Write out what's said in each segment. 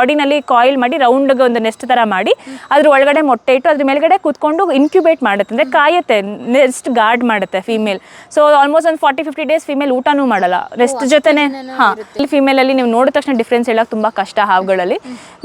ಬಾಡಿನಲ್ಲಿ coil ಮಾಡಿ round ಒಂದು nest ತರ ಮಾಡಿ ಅದ್ರ ಒಳಗಡೆ ಮೊಟ್ಟೆ ಇಟ್ಟು ಅದ್ರ ಮೇಲ್ಗಡೆ ಕೂತ್ಕೊಂಡು ಇನ್ಕ್ಯುಬೇಟ್ ಮಾಡುತ್ತೆ. ಅಂದ್ರೆ ಕಾಯುತ್ತೆ ನೆಸ್ಟ್ ಗಾರ್ಡ್ ಮಾಡುತ್ತೆ ಫೀಮೇಲ್ ಸೊ ಆಲ್ಮೋಸ್ಟ್ ಒಂದು ಫಾರ್ಟಿ ಫಿಫ್ಟಿ ಡೇಸ್ ಫೀಮೇಲ್ ಊಟನೂ ಮಾಡಲ್ಲ. ರೆಸ್ಟ್ ಜೊತೆನೆ ಹಾ. ಫೀಮೇಲ್ ಅಲ್ಲಿ ನೀವು ನೋಡಿದ ತಕ್ಷಣ ಡಿಫ್ರೆನ್ಸ್ ಹೇಳೋಕೆ ತುಂಬಾ ಕಷ್ಟ ಹಾವುಗಳಲ್ಲಿ.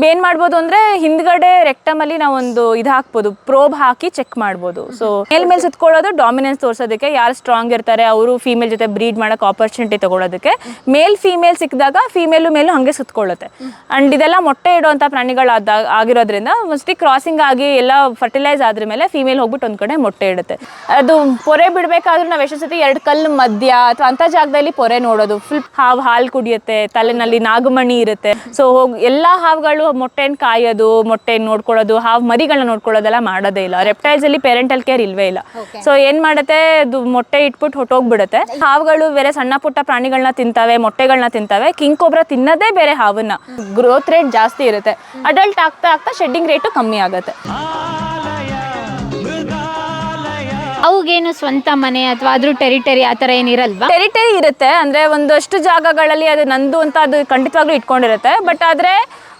ಏನ್ ಮಾಡ್ಬೋದು ಅಂದ್ರೆ ಹಿಂದ್ಗಡೆ ರೆಕ್ಟಮ್ ಅಲ್ಲಿ ನಾವು ಒಂದು ಇದು ಹಾಕ್ಬೋದು ಪ್ರೋಬ್ ಹಾಕಿ ಚೆಕ್ ಮಾಡ್ಬೋದು. ಸೊ ಮೇಲ್ ಮೇಲೆ ಸುತ್ಕೊಳ್ಳೋದು ಡಾಮಿನೆನ್ಸ್ ತೋರ್ಸೋದಕ್ಕೆ ಯಾರು ಸ್ಟ್ರಾಂಗ್ ಇರ್ತಾರೆ ಅವರು ಫೀಮೇಲ್ ಜೊತೆ ಬ್ರೀಡ್ ಮಾಡಕ್ ಆಪರ್ಚುನಿಟಿ ತಗೊಳ್ಳೋದಕ್ಕೆ ಮೇಲ್ ಫೀಮೇಲ್ ಸಿಕ್ಕಿದಾಗ ಫೀಮೇಲು ಮೇಲು ಹಂಗೆ ಸುತ್ಕೊಳ್ಳುತ್ತೆ. ಅಂಡ್ ಇದೆಲ್ಲ ಮೊಟ್ಟೆ ಇಡುವಂತ ಪ್ರಾಣಿಗಳಾದ ಆಗಿರೋದ್ರಿಂದ ಮೋಸ್ಟ್ಲಿ ಕ್ರಾಸಿಂಗ್ ಆಗಿ ಎಲ್ಲ ಫರ್ಟಿಲೈಸ್ ಆದ್ರ ಮೇಲೆ ಫೀಮೇಲ್ ಹೋಗ್ಬಿಟ್ಟು ಒಂದ್ ಕಡೆ ಮೊಟ್ಟೆ ಇಡುತ್ತೆ. ಅದು ಪೊರೆ ಬಿಡ್ಬೇಕಾದ್ರೂ ನಾವು ಎಷ್ಟೋ ಸತಿ ಎರಡು ಕಲ್ಲು ಮಧ್ಯ ಅಥವಾ ಅಂತ ಜಾಗದಲ್ಲಿ ಪೊರೆ ನೋಡೋದು. ಫುಲ್ ಹಾವು ಹಾಲು ಕುಡಿಯುತ್ತೆ ತಲೆನಲ್ಲಿ ನಾಗಮಣಿ ಇರುತ್ತೆ. ಸೊ ಹೋಗಿ ಎಲ್ಲ ಹಾವುಗಳು ಮೊಟ್ಟೆನ ಕಾಯೋದು ಮೊಟ್ಟೆ ನೋಡ್ಕೊಳ್ಳೋದು ಹಾವು ಮರಿಗಳನ್ನ ನೋಡ್ಕೊಳ್ಳೋದೆಲ್ಲ ಮಾಡೋದೇ ಇಲ್ಲ. ರೆಪ್ಟೈಲ್ಸ್ ಅಲ್ಲಿ ಪೇರೆಂಟಲ್ ಕೇರ್ ಇಲ್ವೇ ಇಲ್ಲ. ಸೊ ಏನ್ ಮಾಡುತ್ತೆ? ಅದು ಮೊಟ್ಟೆ ಇಟ್ಬಿಟ್ಟು ಹೊಟ್ಟೋಗ್ಬಿಡುತ್ತೆ ಹಾವುಗಳು ಬೇರೆ ಸಣ್ಣ ಪುಟ್ಟ ಪ್ರಾಣಿಗಳನ್ನ ತಿಂತಾವೆ ಮೊಟ್ಟೆಗಳನ್ನ ತಿಂತಾವೆ. ಕಿಂಗ್ ಕೊಬ್ರ ತಿನ್ನೋದೇ ಬೇರೆ ಹಾವನ್ನ. ಗ್ರೋತ್ ರೇಟ್ ಜಾಸ್ತಿ ಇರುತ್ತೆ. ಅಡಲ್ಟ್ ಆಗ್ತಾ ಆಗ್ತಾ ಶೆಡ್ಡಿಂಗ್ ರೇಟು ಕಮ್ಮಿ ಆಗುತ್ತೆ. ಅವುಗೇನು ಸ್ವಂತ ಮನೆ ಅಥವಾ ಅದ್ರ ಟೆರಿಟರಿ ಆ ಥರ ಏನಿರಲ್ವಾ ಟೆರಿಟರಿ ಇರುತ್ತೆ. ಅಂದ್ರೆ ಒಂದಷ್ಟು ಜಾಗಗಳಲ್ಲಿ ಅದು ನಂದು ಅಂತ ಅದು ಖಂಡಿತವಾಗ್ಲೂ ಇಟ್ಕೊಂಡಿರುತ್ತೆ. ಬಟ್ ಆದ್ರೆ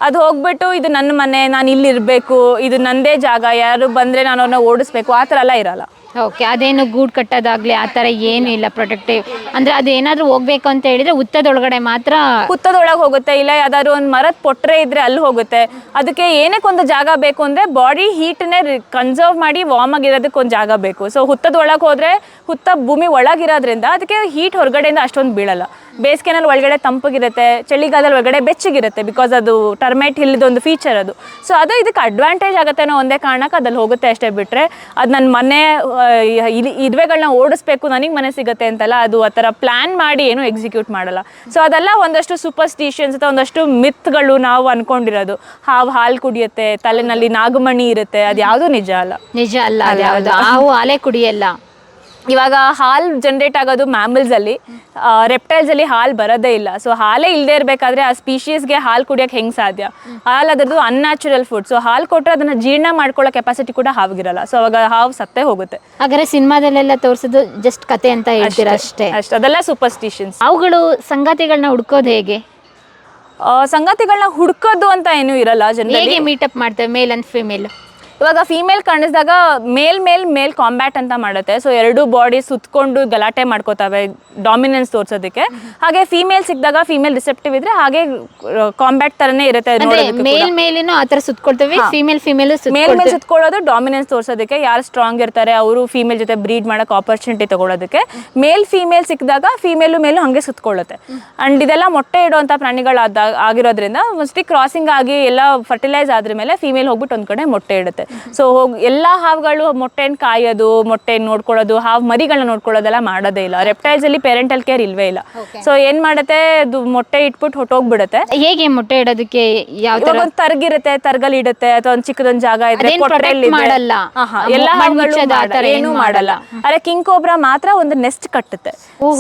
ಅದು ಹೋಗ್ಬಿಟ್ಟು ಇದು ನನ್ನ ಮನೆ ನಾನು ಇಲ್ಲಿ ಇರಬೇಕು ಇದು ನಂದೇ ಜಾಗ ಯಾರು ಬಂದ್ರೆ ನಾನು ಅವ್ರನ್ನ ಓಡಿಸ್ಬೇಕು ಆ ಥರ ಎಲ್ಲ ಇರಲ್ಲ. ಓಕೆ ಅದೇನು ಗೂಡ್ ಕಟ್ಟೋದಾಗ್ಲಿ ಆ ತರ ಏನು ಇಲ್ಲ ಪ್ರೊಟೆಕ್ಟಿವ್ ಅಂದ್ರೆ ಅದು ಏನಾದರೂ ಹೋಗ್ಬೇಕು ಅಂತ ಹೇಳಿದ್ರೆ ಉತ್ತದೊಳಗಡೆ ಮಾತ್ರ ಹುತ್ತದೊಳಗೆ ಹೋಗುತ್ತೆ, ಇಲ್ಲ ಯಾವ್ದಾದ್ರು ಒಂದು ಮರದ ಪೊಟ್ರೆ ಇದ್ರೆ ಅಲ್ಲಿ ಹೋಗುತ್ತೆ. ಅದಕ್ಕೆ ಏನಕ್ಕೆ ಒಂದು ಜಾಗ ಬೇಕು ಅಂದ್ರೆ ಬಾಡಿ ಹೀಟ್ನೇ ಕನ್ಸರ್ವ್ ಮಾಡಿ ವಾರ್ಮ್ ಆಗಿರೋದಕ್ಕೆ ಒಂದು ಜಾಗ ಬೇಕು. ಸೊ ಹುತ್ತದೊಳಗೆ ಹೋದ್ರೆ ಹುತ್ತ ಭೂಮಿ ಒಳಗಿರೋದ್ರಿಂದ ಅದಕ್ಕೆ ಹೀಟ್ ಹೊರಗಡೆಯಿಂದ ಅಷ್ಟೊಂದು ಬೀಳಲ್ಲ. ಬೇಸಿಗೆನಲ್ಲಿ ಒಳಗಡೆ ತಂಪಗಿರುತ್ತೆ ಚಳಿಗಾಲದಲ್ಲಿ ಒಳಗಡೆ ಬೆಚ್ಚಗಿರುತ್ತೆ ಬಿಕಾಸ್ ಅದು ಟರ್ಮೈಟ್ ಹಿಲ್ದು ಒಂದು ಫೀಚರ್ ಅದು. ಸೊ ಅದು ಇದಕ್ಕೆ ಅಡ್ವಾಂಟೇಜ್ ಆಗುತ್ತೆ ಅನ್ನೋ ಒಂದೇ ಕಾರಣಕ್ಕೆ ಅದಲ್ಲಿ ಹೋಗುತ್ತೆ ಅಷ್ಟೇ ಬಿಟ್ಟರೆ ಅದು ನನ್ನ ಮನೆ ಇದ್- ಇದುವೆಗಳನ್ನ ಓಡಿಸ್ಬೇಕು ನನಗೆ ಮನೆ ಸಿಗುತ್ತೆ ಅಂತಲ್ಲ ಅದು ಆ ಥರ ಪ್ಲ್ಯಾನ್ ಮಾಡಿ ಏನು ಎಕ್ಸಿಕ್ಯೂಟ್ ಮಾಡಲ್ಲ. ಸೊ ಅದೆಲ್ಲ ಒಂದಷ್ಟು ಸೂಪರ್ಸ್ಟಿಷನ್ಸ್ ಅಥವಾ ಒಂದಷ್ಟು ಮಿತ್ಗಳು ನಾವು ಅನ್ಕೊಂಡಿರೋದು. ಹಾವು ಹಾಲು ಕುಡಿಯುತ್ತೆ ತಲೆನಲ್ಲಿ ನಾಗಮಣಿ ಇರುತ್ತೆ ಅದು ಯಾವುದು ನಿಜ ಅಲ್ಲ ನಿಜ ಅಲ್ಲ. ಹಾವು ಹಾಲೆ ಕುಡಿಯಲ್ಲ. ಇವಾಗ ಹಾಲು ಜನ್ರೇಟ್ ಆಗೋದು ಮ್ಯಾಮಲ್ಸ್ ಅಲ್ಲಿ. ರೆಪ್ಟೈಲ್ಸ್ ಅಲ್ಲಿ ಹಾಲು ಬರೋದೇ ಇಲ್ಲ. ಸೊ ಹಾಲೇ ಇಲ್ಲದೆ ಇರಬೇಕಾದ್ರೆ ಆ ಸ್ಪೀಶೀಸ್ಗೆ ಹಾಲು ಕುಡಿಯೋಕೆ ಹೆಂಗೆ ಸಾಧ್ಯ? ಹಾಲು ಅದರದ್ದು ಅನ್ಯಾಚುರಲ್ ಫುಡ್ ಸೊ ಹಾಲು ಕೊಟ್ಟರೆ ಅದನ್ನ ಜೀರ್ಣ ಮಾಡ್ಕೊಳ್ಳೋ ಕೆಪಾಸಿಟಿ ಕೂಡ ಹಾವಿಗಿರಲ್ಲ ಸೊ ಅವಾಗ ಹಾವು ಸತ್ತೇ ಹೋಗುತ್ತೆ. ಹಾಗಾದ್ರೆ ಸಿನಿಮಾದಲ್ಲೆಲ್ಲ ತೋರಿಸೋದು ಜಸ್ಟ್ ಕತೆ ಅಂತ ಹೇಳ್ತೀರಾ ಅಷ್ಟೇ ಅಷ್ಟೇ? ಅದೆಲ್ಲ ಸೂಪರ್ಸ್ಟಿಷನ್ಸ್ ಅವುಗಳು ಸಂಗತಿಗಳನ್ನ ಹುಡ್ಕೋದು ಹೇಗೆ? ಸಂಗತಿಗಳನ್ನ ಹುಡ್ಕೋದು ಅಂತ ಏನೂ ಇರಲ್ಲ ಜನ ಹೇಗೆ ಮೀಟಪ್ ಮಾಡ್ತೇವೆ ಮೇಲ್ ಅಂಡ್ ಫಿಮೇಲ್ ಇವಾಗ ಫೀಮೇಲ್ ಕಾಣಿಸಿದಾಗ ಮೇಲ್ ಮೇಲ್ ಮೇಲ್ ಕಾಂಬ್ಯಾಟ್ ಅಂತ ಮಾಡುತ್ತೆ. ಸೊ ಎರಡು ಬಾಡಿ ಸುತ್ಕೊಂಡು ಗಲಾಟೆ ಮಾಡ್ಕೋತಾವೆ ಡಾಮಿನೆನ್ಸ್ ತೋರ್ಸೋದಕ್ಕೆ. ಹಾಗೆ ಫೀಮೇಲ್ ಸಿಕ್ಕಿದಾಗ ಫೀಮೇಲ್ ರಿಸೆಪ್ಟಿವ್ ಇದ್ರೆ ಹಾಗೆ ಕಾಂಬ್ಯಾಟ್ ತರನೇ ಇರುತ್ತೆ ಮೇಲ್ ಮೇಲಿನೂ ಆ ಮೇಲ್ ಮೇಲೇನು ಆತರ ಸುತ್ಕೊಳ್ತೇವೆ ಫಿಮೇಲ್ ಫಿಮೇಲ್ ಮೇಲ್ ಮೇಲೆ ಸುತ್ಕೊಳ್ಳೋದು ಡಾಮಿನೆನ್ಸ್ ತೋರ್ಸೋದಕ್ಕೆ ಯಾರು ಸ್ಟ್ರಾಂಗ್ ಇರ್ತಾರೆ ಅವರು ಫೀಮೇಲ್ ಜೊತೆ ಬ್ರೀಡ್ ಮಾಡಕ್ ಆಪರ್ಚುನಿಟಿ ತಗೊಳ್ಳೋದಕ್ಕೆ. ಮೇಲ್ ಫೀಮೇಲ್ ಸಿಕ್ಕಿದಾಗ ಫೀಮೇಲು ಮೇಲು ಹಂಗೆ ಸುತ್ಕೊಳ್ಳುತ್ತೆ. ಅಂಡ್ ಇದೆಲ್ಲ ಮೊಟ್ಟೆ ಇಡುವಂತ ಪ್ರಾಣಿಗಳಾದ ಆಗಿರೋದ್ರಿಂದ ಮೋಸ್ಟ್ಲಿ ಕ್ರಾಸಿಂಗ್ ಆಗಿ ಎಲ್ಲ ಫರ್ಟಿಲೈಸ್ ಆದ್ರ ಮೇಲೆ ಫೀಮೇಲ್ ಹೋಗ್ಬಿಟ್ಟು ಒಂದ್ ಕಡೆ ಮೊಟ್ಟೆ ಇಡುತ್ತೆ. ಸೊ ಹೋಗಿ ಎಲ್ಲ ಹಾವುಗಳು ಮೊಟ್ಟೆನ ಕಾಯೋದು ಮೊಟ್ಟೆ ನೋಡ್ಕೊಳ್ಳೋದು ಹಾವು ಮರಿಗಳನ್ನ ನೋಡ್ಕೊಳ್ಳೋದೆಲ್ಲ ಮಾಡೋದೇ ಇಲ್ಲ. ರೆಪ್ಟೈಲ್ಸ್ ಅಲ್ಲಿ ಪೇರೆಂಟಲ್ ಕೇರ್ ಇಲ್ವೇ ಇಲ್ಲ. ಸೊ ಏನ್ ಮಾಡುತ್ತೆ? ಅದು ಮೊಟ್ಟೆ ಇಟ್ಬಿಟ್ಟು ಹೊಟ್ಟೋಗ್ಬಿಡುತ್ತೆ. ಹೇಗೆ ಮೊಟ್ಟೆ ಇಡೋದಕ್ಕೆ ಯಾವ ಇವಾಗ ಒಂದ್ ತರ್ಗಿರುತ್ತೆ ತರ್ಗಲ್ ಇಡುತ್ತೆ ಅಥವಾ ಒಂದ್ ಚಿಕ್ಕದೊಂದು ಜಾಗ ಇದ್ರೆ ಅದೇನ್ protect ಮಾಡಲ್ಲ. ಆಹಾ, ಎಲ್ಲ ಮಣ್ಣ್ ಹಾವುಗಳು ಮುಚ್ಚೋದು ಆ ಮಾಡಲ್ಲ, ಥರ ಏನೂ ಏನ್ ಮಾಡಲ್ಲ. ಅರೆ ಕಿಂಗ್ ಕೋಬ್ರಾ ಮಾತ್ರ ಒಂದು ನೆಸ್ಟ್ ಕಟ್ಟುತ್ತೆ.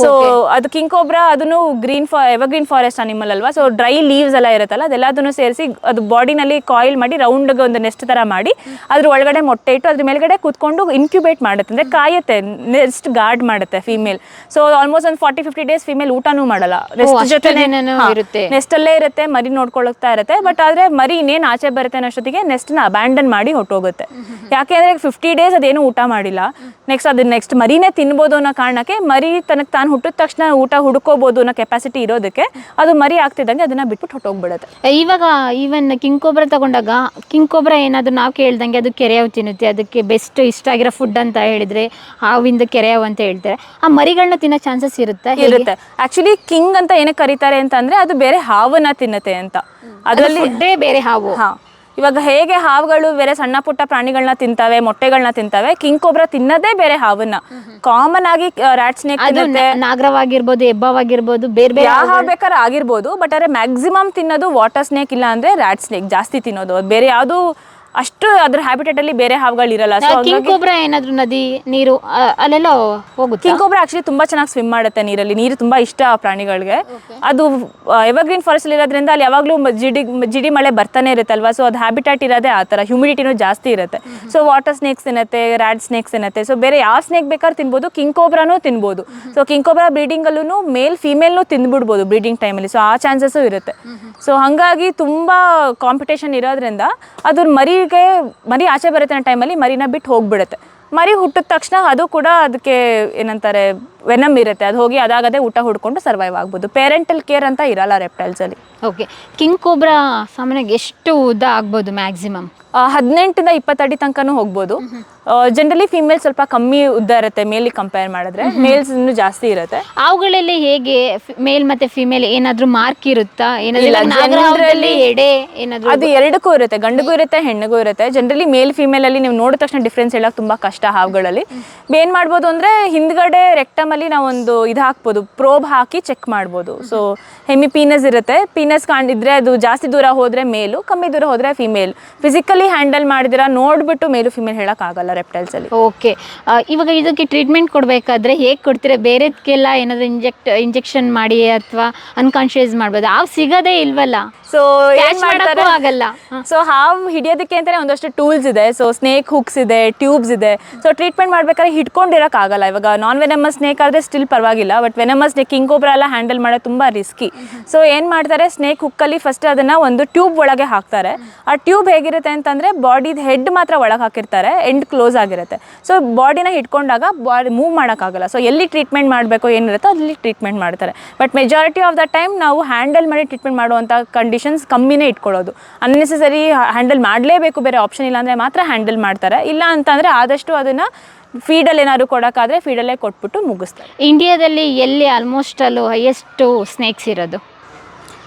ಸೊ ಅದು ಕಿಂಗ್ ಕೋಬ್ರಾ ಅದನ್ನು ಗ್ರೀನ್ ಫಾ ಎವರ್ಗ್ರೀನ್ ಫಾರೆಸ್ಟ್ ಅನಿಮಲ್ ಅಲ್ವಾ? ಸೊ ಡ್ರೈ ಲೀವ್ಸ್ ಎಲ್ಲ ಇರುತ್ತಲ್ಲ ಅದೆಲ್ಲದನ್ನು ಸೇರಿಸಿ ಅದು ಬಾಡಿನಲ್ಲಿ ಕಾಯಿಲ್ ಮಾಡಿ ರೌಂಡ್ ಒಂದು ನೆಸ್ಟ್ ತರ ಮಾಡಿ ಅದ್ರ ಒಳಗಡೆ ಮೊಟ್ಟೆ ಇಟ್ಟು ಅದ್ರ ಮೇಲ್ಗಡೆ ಕೂತ್ಕೊಂಡು ಇನ್ಕ್ಯುಬೇಟ್ ಮಾಡುತ್ತೆ. ಅಂದ್ರೆ ಕಾಯುತ್ತೆ ನೆಸ್ಟ್ ಗಾರ್ಡ್ ಮಾಡುತ್ತೆ ಫೀಮೇಲ್ ಸೊ ಆಲ್ಮೋಸ್ಟ್ ಒಂದು ಫಾರ್ಟಿ ಫಿಫ್ಟಿ ಡೇಸ್ ಫೀಮೇಲ್ ಊಟನೂ ಮಾಡಲ್ಲ. ನೆಸ್ಟ್ ಜೊತೆ ನೆಸ್ಟಲ್ಲೇ ಇರುತ್ತೆ. ನೆಸ್ಟ್ ಅಲ್ಲೇ ಇರುತ್ತೆ ಮರಿ ನೋಡ್ಕೊಳ್ತಾ ಇರುತ್ತೆ. ಬಟ್ ಆದ್ರೆ ಮರಿ ಇನ್ನೇನು ಆಚೆ ಬರುತ್ತೆ ಅನ್ನೋಷ್ಟೊತ್ತಿಗೆ ನೆಸ್ಟ್ನ ಅಬ್ಯಾಂಡನ್ ಮಾಡಿ ಹೊಟ್ಟೋಗುತ್ತೆ ಯಾಕೆಂದ್ರೆ ಫಿಫ್ಟಿ ಡೇಸ್ ಅದೇನು ಊಟ ಮಾಡಿಲ್ಲ. ನೆಕ್ಸ್ಟ್ ಅದು ನೆಕ್ಸ್ಟ್ ಮರಿನೇ ತಿನ್ಬೋದು ಅನ್ನೋ ಕಾರಣಕ್ಕೆ ಮರಿ ತನಕ ತಾನು ಹುಟ್ಟಿದ ತಕ್ಷಣ ಊಟ ಹುಡುಕೋಬೋದು ಅನ್ನೋ ಕೆಪಾಸಿಟಿ ಇರೋದಕ್ಕೆ ಅದು ಮರಿ ಆಗ್ತಿದ್ದಂಗೆ ಅದನ್ನ ಬಿಟ್ಬಿಟ್ಟು ಹೊಟ್ಟೋಗ್ಬಿಡುತ್ತೆ ಇವಾಗ ಈವನ್ ಕಿಂಗ್ ಕೋಬ್ರಾ ತಗೊಂಡಾಗ ಕಿಂಗ್ ಕೋಬ್ರಾ ಏನಾದ್ರು ನಾವು ಕೇಳ್ದಂಗೆ ಅದು ಕೆರೆಯವು ತಿನ್ನುತ್ತೆ ಅದಕ್ಕೆ ಬೆಸ್ಟ್ ಇಷ್ಟ ಆಗಿರೋ ಫುಡ್ ಅಂತ ಹೇಳಿದ್ರೆ ಹಾವಿಂದ ಕೆರೆಯವು ಅಂತ ಹೇಳ್ತಾರೆ. ಆ ಮರಿಗಳನ್ನ ತಿನ್ನೋ ಚಾನ್ಸಸ್ ಇರುತ್ತೆ? ಇರುತ್ತೆ. ಆಕ್ಚುಲಿ ಕಿಂಗ್ ಅಂತ ಏನಕ್ಕೆ ಕರೀತಾರೆ ಅಂತಂದ್ರೆ ಅದು ಬೇರೆ ಹಾವನ್ನ ತಿನ್ನತ್ತೆ ಅಂತ. ಅದು ಅದರಲ್ಲಿ ಬೇರೆ ಹಾವು. ಹಾ. ಇವಾಗ ಹೇಗೆ ಹಾವುಗಳು ಬೇರೆ ಸಣ್ಣ ಪುಟ್ಟ ಪ್ರಾಣಿಗಳನ್ನ ತಿಂತಾವೆ ಮೊಟ್ಟೆಗಳನ್ನ ತಿಂತಾವೆ ಕಿಂಗ್ ಕೊಬ್ರಾ ತಿನ್ನದೇ ಬೇರೆ ಹಾವನ್ನ. ಕಾಮನ್ ಆಗಿ ರಾಟ್ ಸ್ನೇಕ್ ಅದು ನಾಗರವಾಗಿರ್ಬೋದು ಹೆಬ್ಬವಾಗಿರ್ಬೋದು ಬೇರೆ ಬೇರೆ ಯಾವ ಹಾವು ಬೇಕಾದ್ರೆ ಆಗಿರ್ಬೋದು ಬಟ್ ಆದ್ರೆ ಮ್ಯಾಕ್ಸಿಮಮ್ ತಿನ್ನೋದು ವಾಟರ್ ಸ್ನೇಕ್ ಇಲ್ಲ ಅಂದ್ರೆ ರಾಟ್ ಸ್ನೇಕ್ ಜಾಸ್ತಿ ತಿನ್ನೋದು. ಬೇರೆ ಯಾವುದು ಅಷ್ಟು ಅದ್ರ ಹ್ಯಾಬಿಟೇಟ್ ಅಲ್ಲಿ ಬೇರೆ ಹಾವುಗಳು ಇರಲ್ಲ ಸೊ ಕಿಂಗ್ ಕೋಬ್ರಾ ಏನಾದ್ರು ನದಿ ನೀರು ಅಲ್ಲೆಲ್ಲ ಹೋಗುತ್ತೆ? ಕಿಂಗ್ ಆಕ್ಚುಲಿ ತುಂಬಾ ಚೆನ್ನಾಗಿ ಸ್ವಿಮ್ ಮಾಡುತ್ತೆ ನೀರಲ್ಲಿ. ನೀರು ತುಂಬಾ ಇಷ್ಟ ಆ ಪ್ರಾಣಿಗಳಿಗೆ. ಅದು ಎವರ್ಗ್ರೀನ್ ಫಾರೆಸ್ಟ್ ಇರೋದ್ರಿಂದ ಅಲ್ಲಿ ಯಾವಾಗಲೂ ಜಿಡಿ ಜಿಡಿ ಮಳೆ ಬರ್ತಾನೆ ಇರುತ್ತೆ ಅಲ್ವಾ ಸೊ ಅದು ಹ್ಯಾಬಿಟೇಟ್ ಇರೋದೇ ಆ ಥರ. ಹ್ಯೂಮಿಡಿಟಿನೂ ಜಾಸ್ತಿ ಇರುತ್ತೆ. ಸೊ ವಾಟರ್ ಸ್ನೇಕ್ಸ್ ಏನತ್ತೆ ರ್ಯಾಡ್ ಸ್ನೇಕ್ಸ್ ಏನತ್ತೆ ಸೊ ಬೇರೆ ಯಾವ ಸ್ನೇಕ್ ಬೇಕಾದ್ರೂ ತಿನ್ಬೋದು ಕಿಂಗ್ ಕೋಬ್ರಾನು ತಿನ್ಬೋದು ಸೊ ಕಿಂಗ್ ಕೋಬ್ರಾ ಬ್ರೀಡಿಂಗಲ್ಲೂ ಮೇಲ್ ಫಿಮೇಲ್ನು ತಿಂದ್ಬಿಡ್ಬೋದು ಬ್ರೀಡಿಂಗ್ ಟೈಮಲ್ಲಿ ಸೊ ಆ ಚಾನ್ಸಸ್ಸು ಇರುತ್ತೆ. ಸೊ ಹಾಗಾಗಿ ತುಂಬಾ ಕಾಂಪಿಟೇಷನ್ ಇರೋದ್ರಿಂದ ಅದ್ರ ಮರಿಗೆ, ಮರಿ ಆಚೆ ಬರುತ್ತೆ ಟೈಮಲ್ಲಿ ಮರಿನ ಬಿಟ್ಟು ಹೋಗಿಬಿಡುತ್ತೆ. ಮರಿ ಹುಟ್ಟಿದ ತಕ್ಷಣ ಅದು ಕೂಡ ಅದಕ್ಕೆ ಏನಂತಾರೆ ವೆನಮ್ ಇರುತ್ತೆ. ಅದು ಹೋಗಿ ಅದಾಗದೆ ಊಟ ಹುಡ್ಕೊಂಡು ಸರ್ವೈವ್ ಆಗ್ಬೋದು. ಪೇರೆಂಟಲ್ ಕೇರ್ ಅಂತ ಇರಲ್ಲ ರೆಪ್ಟೈಲ್ಸಲ್ಲಿ ಓಕೆ ಕಿಂಗ್ ಕೋಬ್ರಾ ಸಾಮಾನ್ಯವಾಗಿ ಎಷ್ಟು ಉದ್ದ ಆಗ್ಬೋದು ಮ್ಯಾಕ್ಸಿಮಮ್ ಹದಿನೆಂಟರಿಂದ ಇಪ್ಪತ್ತಡಿ ಅಡಿ ತನಕನೂ ಹೋಗ್ಬೋದು. ಜನರಲಿ ಫಿಮೇಲ್ ಸ್ವಲ್ಪ ಕಮ್ಮಿ ಉದ್ದ ಇರುತ್ತೆ ಮೇಲ್ ಕಂಪೇರ್ ಮಾಡಿದ್ರೆ. ಮೇಲ್ಸ್ ಇನ್ನೂ ಜಾಸ್ತಿ ಇರುತ್ತೆ. ಅವುಗಳಲ್ಲಿ ಹೇಗೆ ಮೇಲ್ ಮತ್ತೆ ಫಿಮೇಲ್ ಏನಾದ್ರೂ ಮಾರ್ಕ್ ಇರುತ್ತಾ? ಏನಾದ್ರೂ ಎಡೆ ಏನಾದ್ರು ಅದು ಎರಡಕ್ಕೂ ಇರುತ್ತೆ. ಗಂಡಿಗೂ ಇರುತ್ತೆ ಹೆಣ್ಣಿಗೂ ಇರುತ್ತೆ. ಜನರಲಿ ಮೇಲ್ ಫಿಮೇಲ್ ಅಲ್ಲಿ ನೀವು ನೋಡಿದ ತಕ್ಷಣ ಡಿಫ್ರೆನ್ಸ್ ಹೇಳಕ್ ತುಂಬಾ ಕಷ್ಟ ಹಾವುಗಳಲ್ಲಿ. ಏನ್ ಮಾಡ್ಬೋದು ಅಂದ್ರೆ ಹಿಂದ್ಗಡೆ ರೆಕ್ಟಮ್ ಅಲ್ಲಿ ನಾವು ಒಂದು ಇದು ಹಾಕ್ಬೋದು ಪ್ರೋಬ್ ಹಾಕಿ ಚೆಕ್ ಮಾಡ್ಬೋದು. ಸೊ ಹೆಮ್ಮಿ ಪೀನಸ್ ಇರುತ್ತೆ. ಪೀನಸ್ ಕಾಣಿದ್ರೆ ಅದು ಜಾಸ್ತಿ ದೂರ ಹೋದ್ರೆ ಮೇಲು ಕಮ್ಮಿ ದೂರ ಹೋದ್ರೆ ಫಿಮೇಲ್ ಫಿಸಿಕಲಿ ಹ್ಯಾಂಡಲ್ ಮಾಡಿದಿರಾ ನೋಡ್ಬಿಟ್ಟು ಮೇಲು ಫಿಮೇಲ್ ಹೇಳೋಕ್ಕಾಗಲ್ಲ ಆಗಲ್ಲ ರೆಪ್ಟೈಲ್ಸ್ ಅಲ್ಲಿ ಓಕೆ ಇವಾಗ ಇದಕ್ಕೆ ಟ್ರೀಟ್ಮೆಂಟ್ ಕೊಡಬೇಕಾದ್ರೆ ಹೇಗೆ ಕೊಡ್ತೀರಾ? ಬೇರೆದಕ್ಕೆಲ್ಲ ಏನಾದರೂ ಇಂಜೆಕ್ಟ್ ಇಂಜೆಕ್ಷನ್ ಮಾಡಿ ಅಥವಾ ಅನ್ಕಾನ್ಷಿಯಸ್ ಮಾಡ್ಬೋದು. ಆವ್ ಸಿಗೋದೇ ಇಲ್ವಲ್ಲ? ಸೊ ಆಗಲ್ಲ. ಸೊ ಹಾವು ಹಿಡಿಯೋದಕ್ಕೆ ಅಂತಾನೆ ಒಂದಷ್ಟು ಟೂಲ್ಸ್ ಇದೆ. ಸೊ ಸ್ನೇಕ್ ಹುಕ್ಸ್ ಇದೆ ಟ್ಯೂಬ್ಸ್ ಇದೆ. ಸೊ ಟ್ರೀಟ್ಮೆಂಟ್ ಮಾಡ್ಬೇಕಾದ್ರೆ ಹಿಡ್ಕೊಂಡಿರೋಕ್ಕಾಗಲ್ಲ. ಇವಾಗ ನಾನ್ ವೆನಮಸ್ ಸ್ನೇಕ್ ಆದ್ರೆ ಸ್ಟಿಲ್ ಪರವಾಗಿಲ್ಲ ಬಟ್ ವೆನಮಸ್ ಕಿಂಗ್ ಕೋಬ್ರಾ ಎಲ್ಲ ಹ್ಯಾಂಡಲ್ ಮಾಡೋದು ತುಂಬ ರಿಸ್ಕಿ ಸೊ ಏನು ಮಾಡ್ತಾರೆ ಸ್ನೇಕ್ ಹುಕ್ಕಲ್ಲಿ ಫಸ್ಟ್ ಅದನ್ನು ಒಂದು ಟ್ಯೂಬ್ ಒಳಗೆ ಹಾಕ್ತಾರೆ. ಆ ಟ್ಯೂಬ್ ಹೇಗಿರುತ್ತೆ ಅಂತಂದರೆ ಬಾಡಿದ ಹೆಡ್ ಮಾತ್ರ ಒಳಗೆ ಹಾಕಿರ್ತಾರೆ ಎಂಡ್ ಕ್ಲೋಸ್ ಆಗಿರುತ್ತೆ. ಸೊ ಬಾಡಿನ ಹಿಡ್ಕೊಂಡಾಗ ಬಾಡಿ ಮೂವ್ ಮಾಡೋಕ್ಕಾಗಲ್ಲ. ಸೊ ಎಲ್ಲಿ ಟ್ರೀಟ್ಮೆಂಟ್ ಮಾಡಬೇಕು, ಏನಿರುತ್ತೋ ಅಲ್ಲಿ ಟ್ರೀಟ್ಮೆಂಟ್ ಮಾಡ್ತಾರೆ. But majority of the time ನಾವು ಹ್ಯಾಂಡಲ್ ಮಾಡಿ ಟ್ರೀಟ್ಮೆಂಟ್ ಮಾಡುವಂಥ ಕಂಡೀಷನ್ಸ್ ಕಮ್ಮಿನೇ ಇಟ್ಕೊಳ್ಳೋದು. ಅನ್ನೆಸೆಸರಿ ಹ್ಯಾಂಡಲ್ ಮಾಡಲೇಬೇಕು, ಬೇರೆ ಆಪ್ಷನ್ ಇಲ್ಲ ಅಂದರೆ ಮಾತ್ರ ಹ್ಯಾಂಡಲ್ ಮಾಡ್ತಾರೆ. ಇಲ್ಲ ಅಂತಂದರೆ ಆದಷ್ಟು ಅದನ್ನು ಫೀಡಲ್ಲಿ ಏನಾದ್ರು ಕೊಡೋಕ್ಕಾದರೆ ಫೀಡಲ್ಲೇ ಕೊಟ್ಬಿಟ್ಟು ಮುಗಿಸ್ತಾರೆ. ಇಂಡಿಯಾದಲ್ಲಿ ಎಲ್ಲಿ ಆಲ್ಮೋಸ್ಟ್ ಅಲ್ಲೂ ಹೈಯೆಸ್ಟು ಸ್ನೇಕ್ಸ್ ಇರೋದು?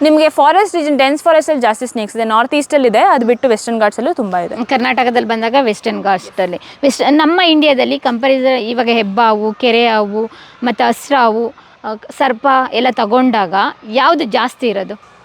ನಿಮಗೆ ಫಾರೆಸ್ಟ್ ರೀಜನ್ ಡೆನ್ಸ್ ಫಾರೆಸ್ಟಲ್ಲಿ ಜಾಸ್ತಿ ಸ್ನೇಕ್ಸ್ ಇದೆ. ನಾರ್ತ್ ಈಸ್ಟಲ್ಲಿ ಇದೆ. ಅದು ಬಿಟ್ಟು ವೆಸ್ಟರ್ನ್ ಘಾಟ್ಸಲ್ಲೂ ತುಂಬ ಇದೆ. ಕರ್ನಾಟಕದಲ್ಲಿ ಬಂದಾಗ ವೆಸ್ಟರ್ನ್ ಘಾಟ್ಸಲ್ಲಿ ವೆಸ್ಟ್ ನಮ್ಮ ಇಂಡಿಯಾದಲ್ಲಿ ಕಂಪಾರಿಸನ್ ಇವಾಗ ಹೆಬ್ಬಾವು ಕೆರೆ ಹಾವು ಮತ್ತು ಹಸ್ರಾವು ಸರ್ಪ ಎಲ್ಲ ತಗೊಂಡಾಗ ಯಾವುದು ಜಾಸ್ತಿ ಇರೋದು?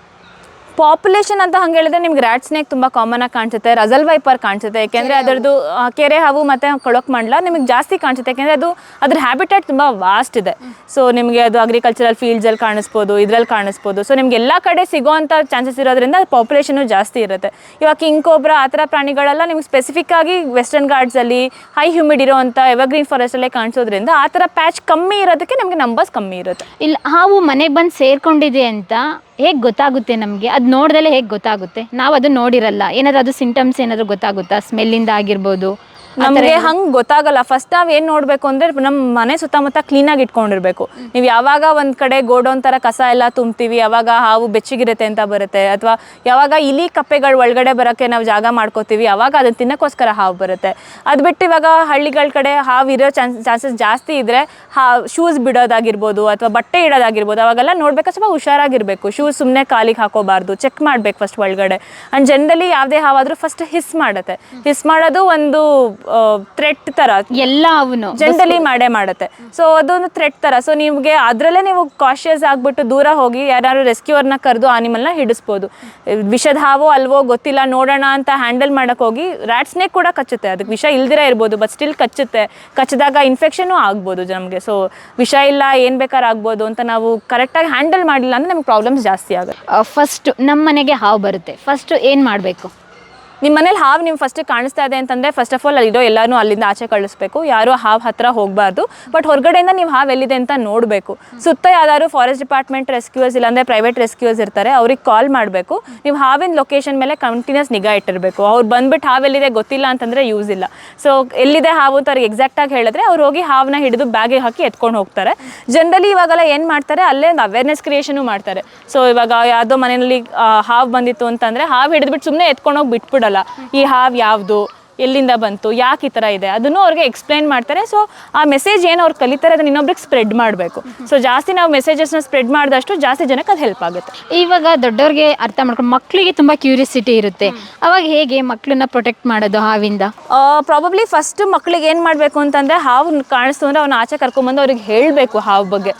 ಪಾಪ್ಯುಲೇಷನ್ ಅಂತ ಹಂಗೆ ಹೇಳಿದ್ರೆ ನಿಮ್ಗೆ ರ್ಯಾಟ್ ಸ್ನೇಕ್ ತುಂಬ ಕಾಮನ್ ಆಗಿ ಕಾಣಿಸುತ್ತೆ ರಜಲ್ ವೈಪರ್ ಕಾಣಿಸುತ್ತೆ. ಯಾಕೆಂದರೆ ಅದರದ್ದು ಕೆರೆ ಹಾವು ಮತ್ತು ಕೊಳಕ್ ಮಂಡಲ ನಿಮಗೆ ಜಾಸ್ತಿ ಕಾಣಿಸುತ್ತೆ. ಯಾಕೆಂದರೆ ಅದು ಅದ್ರ ಹ್ಯಾಬಿಟೇಟ್ ತುಂಬ ವಾಸ್ಟ್ ಇದೆ. ಸೊ ನಿಮಗೆ ಅದು ಅಗ್ರಿಕಲ್ಚರಲ್ ಫೀಲ್ಡ್ಸಲ್ಲಿ ಕಾಣಿಸ್ಬೋದು ಇದ್ರಲ್ಲಿ ಕಾಣಿಸ್ಬೋದು. ಸೊ ನಿಮ್ಗೆ ಎಲ್ಲ ಕಡೆ ಸಿಗೋವಂಥ ಚಾನ್ಸಸ್ ಇರೋದ್ರಿಂದ ಪಾಪ್ಯುಲೇಷನು ಜಾಸ್ತಿ ಇರುತ್ತೆ. ಇವಾಗ ಕಿಂಗ್ ಕೋಬ್ರಾ ಆ ಥರ ಪ್ರಾಣಿಗಳೆಲ್ಲ ನಿಮ್ಗೆ ಸ್ಪೆಸಿಫಿಕ್ ಆಗಿ ವೆಸ್ಟರ್ನ್ ಘಾಟ್ಸಲ್ಲಿ ಹೈ ಹ್ಯೂಮಿಡ್ ಇರೋವಂಥ ಎವರ್ಗ್ರೀನ್ ಫಾರೆಸ್ಟಲ್ಲೇ ಕಾಣಿಸೋದ್ರಿಂದ ಆ ಥರ ಪ್ಯಾಚ್ ಕಮ್ಮಿ ಇರೋದಕ್ಕೆ ನಮಗೆ ನಂಬರ್ಸ್ ಕಮ್ಮಿ ಇರುತ್ತೆ. ಇಲ್ಲ ಹಾವು ಮನೆಗೆ ಬಂದು ಸೇರ್ಕೊಂಡಿದೆ ಅಂತ ಹೇಗೆ ಗೊತ್ತಾಗುತ್ತೆ ನಮಗೆ? ಅದು ನೋಡ್ದಲೇ ಹೇಗೆ ಗೊತ್ತಾಗುತ್ತೆ? ನಾವು ಅದನ್ನ ನೋಡಿರಲ್ಲ. ಏನಾದ್ರು ಅದು ಸಿಂಟಮ್ಸ್ ಏನಾದರೂ ಗೊತ್ತಾಗುತ್ತಾ? ಸ್ಮೆಲ್ಲಿಂದ ಆಗಿರ್ಬೋದು ನಮಗೆ ಹಂಗ್ ಗೊತ್ತಾಗಲ್ಲ. ಫಸ್ಟ್ ನಾವ್ ಏನ್ ನೋಡ್ಬೇಕು ಅಂದ್ರೆ ನಮ್ಮ ಮನೆ ಸುತ್ತಮುತ್ತ ಕ್ಲೀನ್ ಆಗಿ ಇಟ್ಕೊಂಡಿರ್ಬೇಕು. ನೀವು ಯಾವಾಗ ಒಂದ್ ಕಡೆ ಗೋಡೌನ್ ತರ ಕಸ ಎಲ್ಲ ತುಂಬ್ತೀವಿ ಯಾವಾಗ ಹಾವು ಬೆಚ್ಚಗಿರುತ್ತೆ ಅಂತ ಬರುತ್ತೆ ಅಥವಾ ಯಾವಾಗ ಇಲಿ ಕಪ್ಪೆಗಳು ಒಳಗಡೆ ಬರಕ್ಕೆ ನಾವು ಜಾಗ ಮಾಡ್ಕೋತೀವಿ ಅವಾಗ ಅದನ್ನ ತಿನ್ನಕ್ಕೋಸ್ಕರ ಹಾವು ಬರುತ್ತೆ. ಅದ್ ಬಿಟ್ಟು ಇವಾಗ ಹಳ್ಳಿಗಳ ಕಡೆ ಹಾವು ಇರೋ ಚಾನ್ಸ್ ಚಾನ್ಸಸ್ ಜಾಸ್ತಿ ಇದ್ರೆ ಹಾ ಶೂಸ್ ಬಿಡೋದಾಗಿರ್ಬೋದು ಅಥವಾ ಬಟ್ಟೆ ಇಡೋದಾಗಿರ್ಬೋದು ಅವಾಗೆಲ್ಲ ನೋಡ್ಬೇಕು ಸ್ವಲ್ಪ ಹುಷಾರಾಗಿರ್ಬೇಕು. ಶೂಸ್ ಸುಮ್ಮನೆ ಕಾಲಿಗೆ ಹಾಕೋಬಾರ್ದು ಚೆಕ್ ಮಾಡ್ಬೇಕು ಫಸ್ಟ್ ಒಳಗಡೆ. ಅಂಡ್ ಜನರಲಿ ಯಾವುದೇ ಹಾವಾದ್ರೂ ಫಸ್ಟ್ ಹಿಸ್ ಮಾಡುತ್ತೆ. ಹಿಸ್ ಮಾಡೋದು ಒಂದು ಥ್ರೆಟ್ ತರ. ಎಲ್ಲ ಅವನು. ಜನರಲಿ ಮಾಡೇ ಮಾಡುತ್ತೆ. ಸೊ ಅದೊಂದು ಥ್ರೆಟ್ ತರ. ಸೊ ನಿಮಗೆ ಅದರಲ್ಲೇ ನೀವು ಕಾಶಿಯಸ್ ಆಗಿಬಿಟ್ಟು ದೂರ ಹೋಗಿ ಯಾರು ರೆಸ್ಕ್ಯೂರ್ನ ಕರೆದು ಆನಿಮಲ್ನ ಹಿಡಿಸ್ಬೋದು. ವಿಷದ ಹಾವೋ ಅಲ್ವೋ ಗೊತ್ತಿಲ್ಲ ನೋಡೋಣ ಅಂತ ಹ್ಯಾಂಡಲ್ ಮಾಡಕ್ ಹೋಗಿ ರ್ಯಾಟ್ಸ್ನೇ ಕೂಡ ಕಚ್ಚುತ್ತೆ. ಅದಕ್ಕೆ ವಿಷ ಇಲ್ದಿರ ಇರ್ಬೋದು ಬಟ್ ಸ್ಟಿಲ್ ಕಚ್ಚುತ್ತೆ. ಕಚ್ಚಿದಾಗ ಇನ್ಫೆಕ್ಷನ್ ಆಗ್ಬೋದು ನಮಗೆ. ಸೊ ವಿಷ ಇಲ್ಲ ಏನು ಬೇಕಾದ್ರೆ ಆಗ್ಬೋದು ಅಂತ ನಾವು ಕರೆಕ್ಟಾಗಿ ಹ್ಯಾಂಡಲ್ ಮಾಡಿಲ್ಲ ಅಂದ್ರೆ ನಮ್ಗೆ ಪ್ರಾಬ್ಲಮ್ಸ್ ಜಾಸ್ತಿ ಆಗುತ್ತೆ. ಫಸ್ಟ್ ನಮ್ಮ ಮನೆಗೆ ಹಾವು ಬರುತ್ತೆ. ಫಸ್ಟ್ ಏನು ಮಾಡಬೇಕು? ನಿಮ್ಮ ಮನೇಲಿ ಹಾವು ನಿಮ್ಗೆ ಫಸ್ಟ್ ಕಾಣಿಸ್ತಾ ಇದೆ ಅಂತಂದರೆ ಫಸ್ಟ್ ಆಫ್ ಆಲ್ ಅಲ್ಲಿರೋ ಎಲ್ಲಾನು ಅಲ್ಲಿಂದ ಆಚೆ ಕಳಿಸ್ಬೇಕು. ಯಾರು ಹಾವು ಹತ್ರ ಹೋಗಬಾರ್ದು. ಬಟ್ ಹೊರಗಡೆಯಿಂದ ನೀವು ಹಾವು ಎಲ್ಲಿದೆ ಅಂತ ನೋಡಬೇಕು. ಸುತ್ತ ಯಾವ್ದಾದ್ರು ಫಾರೆಸ್ಟ್ ಡಿಪಾರ್ಟ್ಮೆಂಟ್ ರೆಸ್ಕ್ಯೂರ್ಸ್ ಇಲ್ಲಾಂದರೆ ಪ್ರೈವೇಟ್ ರೆಸ್ಕ್ಯೂಸ್ ಇರ್ತಾರೆ, ಅವ್ರಿಗೆ ಕಾಲ್ ಮಾಡಬೇಕು. ನೀವು ಹಾವಿನ ಲೊಕೇಶನ್ ಮೇಲೆ ಕಂಟಿನ್ಯೂಸ್ ನಿಗಾ ಇಟ್ಟಿರಬೇಕು. ಅವ್ರು ಬಂದ್ಬಿಟ್ಟು ಹಾವು ಎಲ್ಲಿದೆ ಗೊತ್ತಿಲ್ಲ ಅಂತಂದರೆ ಯೂಸ್ ಇಲ್ಲ. ಸೊ ಎಲ್ಲಿದೆ ಹಾವು ಅಂತ ಅವ್ರಿಗೆ ಎಕ್ಸಾಕ್ಟಾಗಿ ಹೇಳಿದ್ರೆ ಅವ್ರು ಹೋಗಿ ಹಾವನ್ನ ಹಿಡಿದು ಬ್ಯಾಗಿಗೆ ಹಾಕಿ ಎತ್ಕೊಂಡು ಹೋಗ್ತಾರೆ. ಜನರಲಿ ಇವಾಗೆಲ್ಲ ಏನು ಮಾಡ್ತಾರೆ, ಅಲ್ಲೇ ಒಂದು ಅವೇರ್ನೆಸ್ ಕ್ರಿಯೇಷನು ಮಾಡ್ತಾರೆ. ಸೊ ಇವಾಗ ಯಾವುದೋ ಮನೆಯಲ್ಲಿ ಹಾವು ಬಂದಿತ್ತು ಅಂತಂದರೆ ಹಾವು ಹಿಡಿದ್ಬಿಟ್ಟು ಸುಮ್ಮನೆ ಎತ್ಕೊಂಡು ಹೋಗಿ ಬಿಟ್ಬಿಡಲ್ಲ. ಈ ಹಾವು ಯಾವುದು? ಎಲ್ಲಿಂದ ಬಂತು ಯಾಕೆ ಈ ಥರ ಇದೆ ಅದನ್ನು ಅವ್ರಿಗೆ ಎಕ್ಸ್ಪ್ಲೈನ್ ಮಾಡ್ತಾರೆ. ಸೊ ಆ ಮೆಸೇಜ್ ಏನು ಅವ್ರು ಕಲಿತಾರೆ ಅದನ್ನ ಇನ್ನೊಬ್ರಿಗೆ ಸ್ಪ್ರೆಡ್ ಮಾಡಬೇಕು. ಸೊ ಜಾಸ್ತಿ ನಾವು ಮೆಸೇಜಸ್ನ ಸ್ಪ್ರೆಡ್ ಮಾಡಿದಷ್ಟು ಜಾಸ್ತಿ ಜನಕ್ಕೆ ಅದು ಹೆಲ್ಪ್ ಆಗುತ್ತೆ. ಇವಾಗ ದೊಡ್ಡವ್ರಿಗೆ ಅರ್ಥ ಮಾಡ್ಕೊಂಡು ಮಕ್ಕಳಿಗೆ ತುಂಬ ಕ್ಯೂರಿಯಾಸಿಟಿ ಇರುತ್ತೆ. ಅವಾಗ ಹೇಗೆ ಮಕ್ಕಳನ್ನ ಪ್ರೊಟೆಕ್ಟ್ ಮಾಡೋದು ಹಾವಿಂದ? ಪ್ರಾಬಬ್ಲಿ ಫಸ್ಟ್ ಮಕ್ಕಳಿಗೆ ಏನು ಮಾಡಬೇಕು ಅಂತಂದರೆ ಹಾವು ಕಾಣಿಸ್ತು ಅಂದರೆ ಅವನ್ನ ಆಚೆ ಕರ್ಕೊಂಬಂದು ಅವ್ರಿಗೆ ಹೇಳಬೇಕು ಹಾವು ಬಗ್ಗೆ.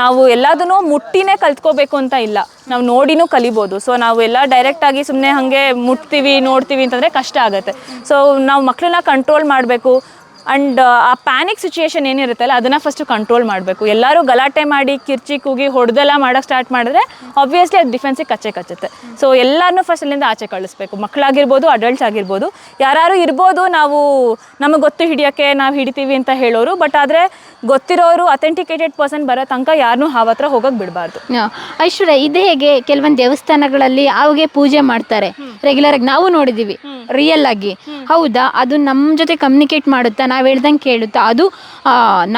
ನಾವು ಎಲ್ಲದನ್ನೂ ಮುಟ್ಟಿನೇ ಕಲ್ತ್ಕೋಬೇಕು ಅಂತ ಇಲ್ಲ. ನಾವು ನೋಡಿನೂ ಕಲಿಬೋದು. ಸೊ ನಾವು ಎಲ್ಲ ಡೈರೆಕ್ಟಾಗಿ ಸುಮ್ಮನೆ ಹಾಗೆ ಮುಟ್ತೀವಿ ನೋಡ್ತೀವಿ ಅಂತಂದರೆ ಕಷ್ಟ ಆಗುತ್ತೆ. ಸೊ ನಾವು ಮಕ್ಕಳನ್ನ ಕಂಟ್ರೋಲ್ ಮಾಡಬೇಕು. ಆ್ಯಂಡ್ ಆ ಪ್ಯಾನಿಕ್ ಸಿಚುಯೇಷನ್ ಏನಿರುತ್ತಲ್ಲ ಅದನ್ನು ಫಸ್ಟ್ ಕಂಟ್ರೋಲ್ ಮಾಡಬೇಕು. ಎಲ್ಲರೂ ಗಲಾಟೆ ಮಾಡಿ ಕಿರ್ಚಿ ಕೂಗಿ ಹೊಡೆದೆಲ್ಲ ಮಾಡೋಕ್ಕೆ ಸ್ಟಾರ್ಟ್ ಮಾಡಿದ್ರೆ ಆಬ್ವಿಯಸ್ಲಿ ಅದು ಡಿಫೆನ್ಸಿಗೆ ಕಚ್ಚೆ ಕಚ್ಚುತ್ತೆ. ಸೊ ಎಲ್ಲರನ್ನೂ ಫಸ್ಟ್ ಅಲ್ಲಿಂದ ಆಚೆ ಕಳಿಸ್ಬೇಕು. ಮಕ್ಕಳಾಗಿರ್ಬೋದು ಅಡಲ್ಟ್ಸ್ ಆಗಿರ್ಬೋದು. ಯಾರು ಇರ್ಬೋದು ನಾವು ನಮಗೆ ಗೊತ್ತು ಹಿಡಿಯೋಕ್ಕೆ ನಾವು ಹಿಡಿತೀವಿ ಅಂತ ಹೇಳೋರು ಬಟ್ ಆದರೆ ಗೊತ್ತಿರೋರು ಅಥೆಂಟಿಕೇಟೆಡ್ ಪರ್ಸನ್ ಬರೋ ತನಕ ಯಾರನ್ನೂ ಹಾವ ಹತ್ರ ಹೋಗೋಕೆ ಬಿಡಬಾರ್ದು. ಐಶ್ವರ್ಯ ಇದೇ ಹೇಗೆ ಕೆಲವೊಂದು ದೇವಸ್ಥಾನಗಳಲ್ಲಿ ಅವಗೆ ಪೂಜೆ ಮಾಡ್ತಾರೆ. ರೆಗ್ಯುಲರ್ ಆಗಿ ನಾವು ನೋಡಿದೀವಿ. ರಿಯಲ್ ಆಗಿ. ಹೌದಾ? ಅದು ನಮ್ಮ ಜೊತೆ ಕಮ್ಯುನಿಕೇಟ್ ಮಾಡುತ್ತಾ? ನಾವು ಹೇಳ್ದಂಗೆ ಕೇಳುತ್ತಾ. ಅದು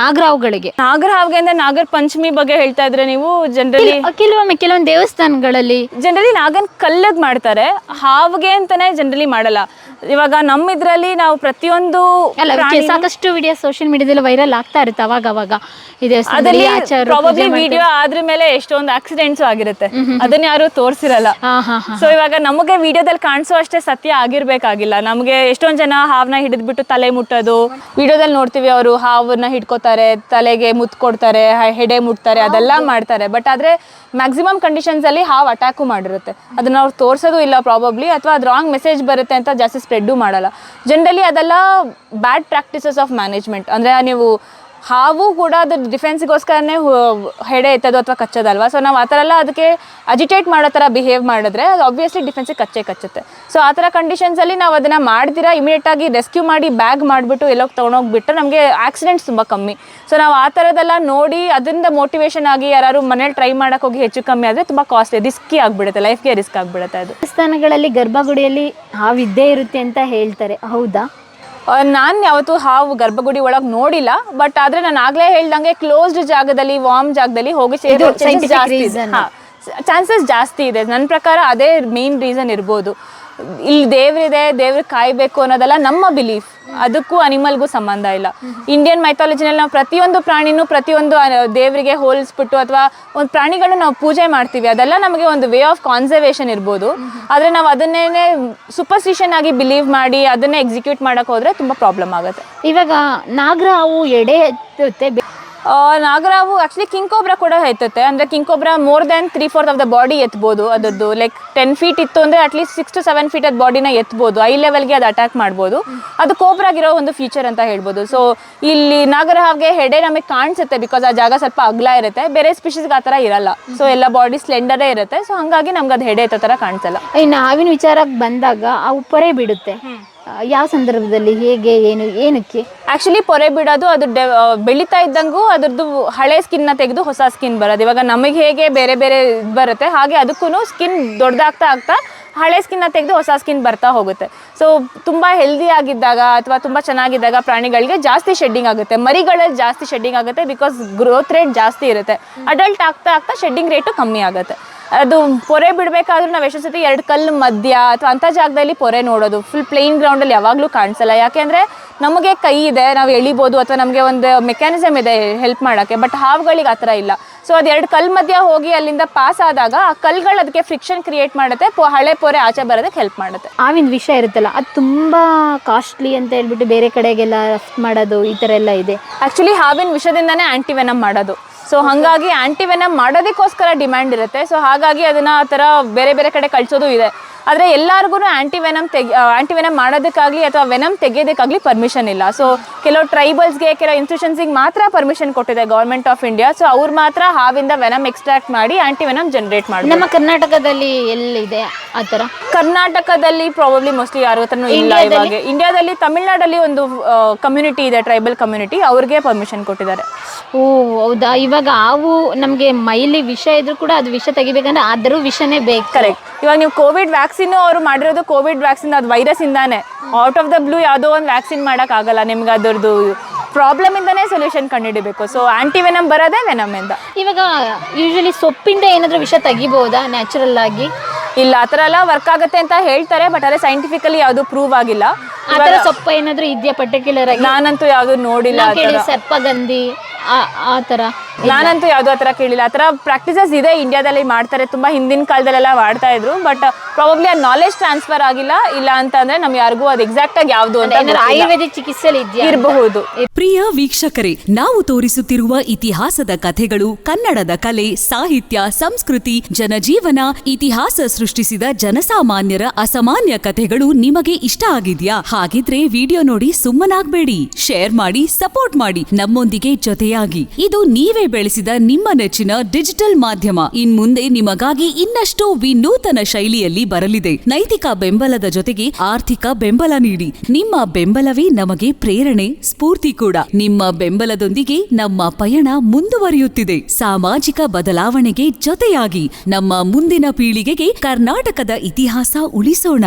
ನಾಗರಾವುಗಳಿಗೆ. ನಾಗರ ಹಾವಿಗೆ ಅಂದರೆ ನಾಗರ ಪಂಚಮಿ ಬಗ್ಗೆ ಹೇಳ್ತಾ ಇದ್ರೆ ನೀವು ಜನರಲಿ ಕೆಲವೊಮ್ಮೆ ಕೆಲವೊಂದು ದೇವಸ್ಥಾನಗಳಲ್ಲಿ ಜನರಲಿ ನಾಗನ್ ಕಲ್ಲದ್ ಮಾಡ್ತಾರೆ. ಹಾವ್ಗೆ ಅಂತಾನೆ ಜನರಲಿ ಮಾಡಲ್ಲ. ಇವಾಗ ನಮ್ಮ ಇದ್ರಲ್ಲಿ ನಾವು ಪ್ರತಿಯೊಂದು ಅಲ್ಲ ಕೆ- ಪ್ರಾಣಿನೂ- ಸಾಕಷ್ಟು ವಿಡಿಯೋ ಸೋಷಿಯಲ್ ಮೀಡಿಯಾದಲ್ಲಿ ವೈರಲ್ ಆಗ್ತಾ ಇರುತ್ತೆ ಅವಾಗ ಅವಾಗ. ಇದೆ ಪ್ರಾಬಬ್ಲಿ ವಿಡಿಯೋ ಆದ್ರ ಮೇಲೆ ಎಷ್ಟೊಂದು ಆಕ್ಸಿಡೆಂಟ್ಸ್ ಆಗಿರುತ್ತೆ. ಅದನ್ನ ಯಾರು ತೋರಿಸಿರಲ್ಲ. ಹಾ ಹಾ ಹಾ ಸೊ ಇವಾಗ ನಮಗೆ ವಿಡಿಯೋದಲ್ಲಿ ಕಾಣಿಸೋ ಅಷ್ಟೇ ಸತ್ಯ ಆಗಿರ್ಬೇಕಾಗಿಲ್ಲ. ನಮಗೆ ಎಷ್ಟೊಂದ್ ಜನ ಹಾವನ್ನ ಹಿಡಿದ್ಬಿಟ್ಟು ತಲೆ ಮುಟ್ಟೋದು. ವಿಡಿಯೋದಲ್ಲಿ ನೋಡ್ತೀವಿ ಅವರು ಹಾವನ್ನ ಹಿಡ್ಕೋತಾರೆ ತಲೆಗೆ ಮುತ್ ಕೊಡ್ತಾರೆ ಹ- ಹೆಡೆ ಮುಟ್ತಾರೆ ಅದೆಲ್ಲ ಮಾಡ್ತಾರೆ. ಬಟ್ ಆದ್ರೆ ಮ್ಯಾಕ್ಸಿಮಮ್ ಕಂಡೀಷನ್ಸ್ ಅಲ್ಲಿ ಹಾವ್ ಅಟ್ಯಾಕು ಮಾಡಿರುತ್ತೆ. ಅದನ್ನ ಅವ್ರು ತೋರ್ಸೋದು ಇಲ್ಲ ಪ್ರಾಬಬ್ಲಿ ಅಥವಾ ಅದು ರಾಂಗ್ ಮೆಸೇಜ್ ಬರುತ್ತೆ ಅಂತ ಜಾಸ್ತಿ ಸ್ಪ್ರೆಡ್ಡು ಮಾಡಲ್ಲ. ಜನರಲಿ ಅದೆಲ್ಲ ಬ್ಯಾಡ್ ಪ್ರಾಕ್ಟೀಸಸ್ ಆಫ್ ಮ್ಯಾನೇಜ್ಮೆಂಟ್ ಅಂದ್ರೆ ನೀವು ಹಾವು ಕೂಡ ಅದು ಡಿಫೆನ್ಸ್ಗೋಸ್ಕರನೇ ಹೆಡೆ ಎತ್ತದು ಅಥವಾ ಕಚ್ಚೋದಲ್ವಾ? ಸೊ ನಾವು ಆ ಥರ ಎಲ್ಲ ಅದಕ್ಕೆ ಅಜಿಟೇಟ್ ಮಾಡೋ ಥರ ಬಿಹೇವ್ ಮಾಡಿದ್ರೆ ಅದು ಆಬ್ವಿಯಸ್ಲಿ ಡಿಫೆನ್ಸಿಗೆ ಕಚ್ಚೆ ಕಚ್ಚುತ್ತೆ. ಸೊ ಆ ಥರ ಕಂಡೀಷನ್ಸಲ್ಲಿ ನಾವು ಅದನ್ನು ಮಾಡ್ದಿರಾ ಇಮಿಡಿಯೇಟಾಗಿ ರೆಸ್ಕ್ಯೂ ಮಾಡಿ ಬ್ಯಾಗ್ ಮಾಡಿಬಿಟ್ಟು ಎಲ್ಲೋಗಿ ತೊಗೊಂಡೋಗ್ಬಿಟ್ಟು ನಮಗೆ ಆಕ್ಸಿಡೆಂಟ್ಸ್ ತುಂಬ ಕಮ್ಮಿ. ಸೊ ನಾವು ಆ ಥರದ್ದೆಲ್ಲ ನೋಡಿ ಅದರಿಂದ ಮೋಟಿವೇಶನ್ ಆಗಿ ಯಾರು ಮನೇಲಿ ಟ್ರೈ ಮಾಡೋಕೆ ಹೋಗಿ ಹೆಚ್ಚು ಕಮ್ಮಿ ಆದರೆ ತುಂಬ ಕಾಸ್ಟ್ಲಿ ರಿಸ್ಕಿ ಆಗಿಬಿಡುತ್ತೆ ಲೈಫ್ಗೆ ರಿಸ್ಕ್ ಆಗಿಬಿಡುತ್ತೆ ಅದು. ದೇವಸ್ಥಾನಗಳಲ್ಲಿ ಗರ್ಭಗುಡಿಯಲ್ಲಿ ಹಾವಿದ್ದೇ ಇರುತ್ತೆ ಅಂತ ಹೇಳ್ತಾರೆ. ಹೌದಾ? ನಾನು ಯಾವತ್ತೂ ಹಾವು ಗರ್ಭಗುಡಿ ಒಳಗೆ ನೋಡಿಲ್ಲ ಬಟ್ ಆದ್ರೆ ನಾನು ಆಗ್ಲೇ ಹೇಳ್ದಂಗೆ ಕ್ಲೋಸ್ಡ್ ಜಾಗದಲ್ಲಿ ವಾರ್ಮ್ ಜಾಗದಲ್ಲಿ ಹೋಗಿ ಸೇರೋ ಜಾಸ್ತಿ ಚಾನ್ಸಸ್ ಜಾಸ್ತಿ ಇದೆ. ನನ್ನ ಪ್ರಕಾರ ಅದೇ ಮೇನ್ ರೀಸನ್ ಇರ್ಬೋದು. ಇಲ್ಲಿ ದೇವ್ರಿದೆ ದೇವ್ರ ಕಾಯ್ಬೇಕು ಅನ್ನೋದೆಲ್ಲ ನಮ್ಮ ಬಿಲೀಫ್ ಅದಕ್ಕೂ ಅನಿಮಲ್ಗೂ ಸಂಬಂಧ ಇಲ್ಲ. ಇಂಡಿಯನ್ ಮೈಥಾಲಜಿನಲ್ಲಿ ನಾವು ಪ್ರತಿಯೊಂದು ಪ್ರಾಣಿನೂ ಪ್ರತಿಯೊಂದು ದೇವರಿಗೆ ಹೋಲಿಸ್ಬಿಟ್ಟು ಅಥವಾ ಒಂದು ಪ್ರಾಣಿಗಳನ್ನ ನಾವು ಪೂಜೆ ಮಾಡ್ತೀವಿ. ಅದೆಲ್ಲ ನಮಗೆ ಒಂದು ವೇ ಆಫ್ ಕಾನ್ಸರ್ವೇಷನ್ ಇರ್ಬೋದು. ಆದರೆ ನಾವು ಅದನ್ನೇ ಸೂಪರ್ಸ್ಟಿಷನ್ ಆಗಿ ಬಿಲೀವ್ ಮಾಡಿ, ಅದನ್ನೇ ಎಕ್ಸಿಕ್ಯೂಟ್ ಮಾಡೋಕೆ ಹೋದ್ರೆ ತುಂಬ ಪ್ರಾಬ್ಲಮ್ ಆಗುತ್ತೆ. ಇವಾಗ ನಾಗರ ಅವು ಎಡೆ ಎತ್ತುತ್ತೆ. ನಾಗರಾವು ಆಕ್ಚುಲಿ ಕಿಂಗ್ ಕೋಬ್ರಾ ಕೂಡ ಎತ್ತುತ್ತೆ ಅಂದರೆ king cobra more than three fourth of the body ಎತ್ಬೋದು ಅದರದ್ದು. ಲೈಕ್ ಟೆನ್ ಫೀಟ್ ಇತ್ತು ಅಂದರೆ at least six to seven feet ಅದು ಬಾಡಿನ ಎತ್ಬೋದು. ಐ ಲೆವೆಲ್ಗೆ ಅದು ಅಟ್ಯಾಕ್ ಮಾಡ್ಬೋದು. ಅದು ಕೋಬ್ರಾಗಿರೋ ಒಂದು ಫೀಚರ್ ಅಂತ ಹೇಳ್ಬೋದು. ಸೊ ಇಲ್ಲಿ ನಾಗರಹಾವ್ಗೆ ಹೆಡೆ ನಮಗೆ ಕಾಣಿಸುತ್ತೆ ಬಿಕಾಸ್ ಆ ಜಾಗ ಸ್ವಲ್ಪ ಅಗ್ಲ ಇರುತ್ತೆ. ಬೇರೆ ಸ್ಪೀಷೀಸ್ಗೆ ಆ ಥರ ಇರಲ್ಲ. ಸೊ ಎಲ್ಲ ಬಾಡಿ ಸ್ಲೆಂಡರೇ ಇರುತ್ತೆ. ಸೊ ಹಂಗಾಗಿ ನಮ್ಗೆ ಅದು ಹೆಡೆ ಎತ್ತೋ ಥರ ಕಾಣಿಸಲ್ಲ. ಇನ್ನು ನಾವಿನ ವಿಚಾರಕ್ಕೆ ಬಂದಾಗ ಆ ಉಪ್ಪರೇ ಬಿಡುತ್ತೆ. ಯಾವ ಸಂದರ್ಭದಲ್ಲಿ, ಹೇಗೆ, ಏನು, ಏನಕ್ಕೆ? ಆಕ್ಚುಲಿ ಪೊರೆ ಬಿಡೋದು, ಅದು ಡೆ ಬೆಳೀತಾ ಇದ್ದಂಗೂ ಅದ್ರದ್ದು ಹಳೆ ಸ್ಕಿನ್ನ ತೆಗೆದು ಹೊಸ ಸ್ಕಿನ್ ಬರೋದು. ಇವಾಗ ನಮಗೆ ಹೇಗೆ ಬೇರೆ ಬೇರೆ ಬರುತ್ತೆ, ಹಾಗೆ ಅದಕ್ಕೂ ಸ್ಕಿನ್ ದೊಡ್ಡದಾಗ್ತಾ ಆಗ್ತಾ ಹಳೆ ಸ್ಕಿನ್ನ ತೆಗೆದು ಹೊಸ ಸ್ಕಿನ್ ಬರ್ತಾ ಹೋಗುತ್ತೆ. ಸೊ ತುಂಬ ಹೆಲ್ದಿ ಆಗಿದ್ದಾಗ ಅಥವಾ ತುಂಬ ಚೆನ್ನಾಗಿದ್ದಾಗ ಪ್ರಾಣಿಗಳಿಗೆ ಜಾಸ್ತಿ ಶೆಡ್ಡಿಂಗ್ ಆಗುತ್ತೆ. ಮರಿಗಳಲ್ಲಿ ಜಾಸ್ತಿ ಶೆಡ್ಡಿಂಗ್ ಆಗುತ್ತೆ ಬಿಕಾಸ್ ಗ್ರೋತ್ ರೇಟ್ ಜಾಸ್ತಿ ಇರುತ್ತೆ. ಅಡಲ್ಟ್ ಆಗ್ತಾ ಆಗ್ತಾ ಶೆಡ್ಡಿಂಗ್ ರೇಟು ಕಮ್ಮಿ ಆಗುತ್ತೆ. ಅದು ಪೊರೆ ಬಿಡಬೇಕಾದ್ರೂ ನಾವು ಎಷ್ಟೋ ಸತಿ ಎರಡು ಕಲ್ಲು ಮಧ್ಯ ಅಥವಾ ಅಂಥ ಜಾಗದಲ್ಲಿ ಪೊರೆ ನೋಡೋದು. ಫುಲ್ ಪ್ಲೇನ್ ಗ್ರೌಂಡಲ್ಲಿ ಯಾವಾಗಲೂ ಕಾಣಿಸಲ್ಲ. ಯಾಕೆಂದರೆ ನಮಗೆ ಕೈ ಇದೆ ನಾವು ಎಳಿಬೋದು ಅಥವಾ ನಮಗೆ ಒಂದು ಮೆಕ್ಯಾನಿಸಮ್ ಇದೆ ಹೆಲ್ಪ್ ಮಾಡೋಕ್ಕೆ ಬಟ್ ಹಾವುಗಳಿಗೆ ಆ ಥರ ಇಲ್ಲ. ಸೊ ಅದು ಎರಡು ಕಲ್ಲು ಮಧ್ಯ ಹೋಗಿ ಅಲ್ಲಿಂದ ಪಾಸ್ ಆದಾಗ ಆ ಕಲ್ಗಳು ಅದಕ್ಕೆ ಫ್ರಿಕ್ಷನ್ ಕ್ರಿಯೇಟ್ ಮಾಡುತ್ತೆ ಪೊ ಹಳೆ ಪೊರೆ ಆಚೆ ಬರೋದಕ್ಕೆ ಹೆಲ್ಪ್ ಮಾಡುತ್ತೆ. ಹಾವಿನ ವಿಷ ಇರುತ್ತಲ್ಲ ಅದು ತುಂಬ ಕಾಸ್ಟ್ಲಿ ಅಂತ ಹೇಳ್ಬಿಟ್ಟು ಬೇರೆ ಕಡೆಗೆಲ್ಲ ರಫ್ತು ಮಾಡೋದು ಈ ಥರ ಎಲ್ಲ ಇದೆ. ಆ್ಯಕ್ಚುಲಿ ಹಾವಿನ ವಿಷದಿಂದನೇ ಆ್ಯಂಟಿವೆನಮ್ ಮಾಡೋದು. ಸೊ ಹಾಗಾಗಿ ಆ್ಯಂಟಿವೆನಮ್ ಮಾಡೋದಕ್ಕೋಸ್ಕರ ಡಿಮ್ಯಾಂಡ್ ಇರುತ್ತೆ. ಸೊ ಹಾಗಾಗಿ ಅದನ್ನು ಆ ಥರ ಬೇರೆ ಬೇರೆ ಕಡೆ ಕಳಿಸೋದು ಇದೆ. ಆದರೆ ಎಲ್ಲರಿಗೂ ಆಂಟಿವೆನಮ್ ತೆಗಿ ಆಂಟಿವೆನಮ್ ಮಾಡೋದಕ್ಕಾಗಲಿ ಅಥವಾ ವೆನಮ್ ತೆಗೆಯೋದಕ್ಕಾಗಲಿ ಪರ್ಮಿಷನ್ ಇಲ್ಲ. ಸೊ ಕೆಲವು ಟ್ರೈಬಲ್ಸ್ಗೆ ಕೆಲವು ಇನ್ಸ್ಟಿಟ್ಯೂಷನ್ಸಿಗೆ ಮಾತ್ರ ಪರ್ಮಿಷನ್ ಕೊಟ್ಟಿದೆ ಗೌರ್ಮೆಂಟ್ ಆಫ್ ಇಂಡಿಯಾ ಸೊ ಅವ್ರು ಮಾತ್ರ ಹಾವಿಂದ ವೆನಮ್ ಎಕ್ಸ್ಟ್ರಾಕ್ಟ್ ಮಾಡಿ ಆಂಟಿವೆನಮ್ ಜನರೇಟ್ ಮಾಡಿ ನಮ್ಮ ಕರ್ನಾಟಕದಲ್ಲಿ ಎಲ್ಲಿದೆ ಆ ಥರ? ಕರ್ನಾಟಕದಲ್ಲಿ ಪ್ರಾಬಬ್ಲಿ ಮೋಸ್ಟ್ಲಿ ಯಾರ ಹತ್ರನೂ ಇಲ್ಲ ಇವಾಗ. ಇಂಡಿಯಾದಲ್ಲಿ ತಮಿಳ್ನಾಡಲ್ಲಿ ಒಂದು ಕಮ್ಯುನಿಟಿ ಇದೆ ಟ್ರೈಬಲ್ ಕಮ್ಯುನಿಟಿ ಅವ್ರಿಗೆ ಪರ್ಮಿಷನ್ ಕೊಟ್ಟಿದ್ದಾರೆ. ಓ ಹೌದಾ? ಇವಾಗ ಹಾವು ನಮಗೆ ಮೈಲಿ ವಿಷ ಇದ್ರೂ ಕೂಡ ಅದು ವಿಷ ತೆಗಿಬೇಕಂದ್ರೆ ಆದರೂ ವಿಷನೇ ಬೇಕು. ಕರೆಕ್ಟ್ ಇವಾಗ ನೀವು ಕೋವಿಡ್ ವ್ಯಾಕ್ಸಿನ್ ಅವರು ಮಾಡಿರೋದು ಕೋವಿಡ್ ವ್ಯಾಕ್ಸಿನ್ ಅದು ವೈರಸ್ ಇಂದಾನೆ. ಔಟ್ ಆಫ್ ದ ಬ್ಲೂ ಯಾವುದೋ ಒಂದು ವ್ಯಾಕ್ಸಿನ್ ಆಗಲ್ಲ ನಿಮ್ಗೆ ಅದರದ್ದು ಪ್ರಾಬ್ಲಮ್ ಇಂದಾನೇ ಸೊಲ್ಯೂಷನ್ ಕಂಡುಹಿಡಿಬೇಕು. ಸೊ ಆಂಟಿ ವೆನಮ್ ಬರೋದೇ ವೆನಮ್ ಇಂದ. ಇವಾಗ ಯೂಶಲಿ ಸೊಪ್ಪಿಂದ ಏನಾದರೂ ವಿಷ ತೆಗಿಬೋದಾ ನ್ಯಾಚುರಲ್ ಆಗಿ? ಇಲ್ಲ ಆ ಥರ ಎಲ್ಲ ವರ್ಕ್ ಆಗುತ್ತೆ ಅಂತ ಹೇಳ್ತಾರೆ ಬಟ್ ಅದೇ ಸೈಂಟಿಫಿಕಲಿ ಯಾವುದು ಪ್ರೂವ್ ಆಗಿಲ್ಲ. ಆ ಥರ ಸೊಪ್ಪ ಏನಾದರೂ ಇದೆಯಾ ಪರ್ಟಿಕ್ಯುಲರ್ ಆಗಿ? ನಾನಂತೂ ಯಾವುದು ನೋಡಿಲ್ಲ ಕೇಳಿ ಸರ್ಪಗಂಧಿ ಆ- ಆ ಥರ ನಾನಂತೂ ಯಾವ್ದು ಆ ಥರ ಕೇಳಿಲ್ಲ. ಆತರ ಥರ ಪ್ರಾಕ್ಟೀಸಸ್ ಇದೆ ಇಂಡಿಯಾದಲ್ಲಿ ಮಾಡ್ತಾರೆ. ತುಂಬಾ ಹಿಂದಿನ ಕಾಲದಲ್ಲೆಲ್ಲ ಮಾಡ್ತಾ ಇದ್ರು. ಬಟ್ ಪ್ರಾಬಬ್ಲಿ ಆ ನಾಲೆಜ್ ಟ್ರಾನ್ಸ್ಫರ್ ಆಗಿಲ್ಲ. ಇಲ್ಲ ಅಂತ ಅಂದ್ರೆ ನಮ್ ಯಾರಿಗೂ ಅದು ಎಕ್ಸಾಕ್ಟ್ ಆಗಿ ಯಾವ್ದು ಅಂತ ಏನಾದ್ರು ಆಯುರ್ವೇದಿಕ್ ಚಿಕಿತ್ಸೆಲಿ ಇದೆಯಾ ಇರಬಹುದು. ಪ್ರಿಯ ವೀಕ್ಷಕರೇ ನಾವು ತೋರಿಸುತ್ತಿರುವ ಇತಿಹಾಸದ ಕಥೆಗಳು ಕನ್ನಡದ ಕಲೆ ಸಾಹಿತ್ಯ ಸಂಸ್ಕೃತಿ ಜನಜೀವನ ಇತಿಹಾಸ ಸೃಷ್ಟಿಸಿದ ಜನಸಾಮಾನ್ಯರ ಅಸಾಮಾನ್ಯ ಕಥೆಗಳು ನಿಮಗೆ ಇಷ್ಟ ಆಗಿದ್ಯಾ? ಹಾಗಿದ್ರೆ ವಿಡಿಯೋ ನೋಡಿ ಸುಮ್ಮನಾಗ್ಬೇಡಿ. ಶೇರ್ ಮಾಡಿ ಸಪೋರ್ಟ್ ಮಾಡಿ. ನಮ್ಮೊಂದಿಗೆ ಜೊತೆಯಾಗಿ. ಇದು ನೀವೇ ಬೆಳೆಸಿದ ನಿಮ್ಮ ನೆಚ್ಚಿನ ಡಿಜಿಟಲ್ ಮಾಧ್ಯಮ. ಇನ್ ಮುಂದೆ ನಿಮಗಾಗಿ ಇನ್ನಷ್ಟು ವಿನೂತನ ಶೈಲಿಯಲ್ಲಿ ಬರಲಿದೆ. ನೈತಿಕ ಬೆಂಬಲದ ಜೊತೆಗೆ ಆರ್ಥಿಕ ಬೆಂಬಲ ನೀಡಿ. ನಿಮ್ಮ ಬೆಂಬಲವೇ ನಮಗೆ ಪ್ರೇರಣೆ, ಸ್ಫೂರ್ತಿ ಕೂಡ. ನಿಮ್ಮ ಬೆಂಬಲದೊಂದಿಗೆ ನಮ್ಮ ಪಯಣ ಮುಂದುವರಿಯುತ್ತಿದೆ. ಸಾಮಾಜಿಕ ಬದಲಾವಣೆಗೆ ಜೊತೆಯಾಗಿ ನಮ್ಮ ಮುಂದಿನ ಪೀಳಿಗೆಗೆ ಕರ್ನಾಟಕದ ಇತಿಹಾಸ ಉಳಿಸೋಣ.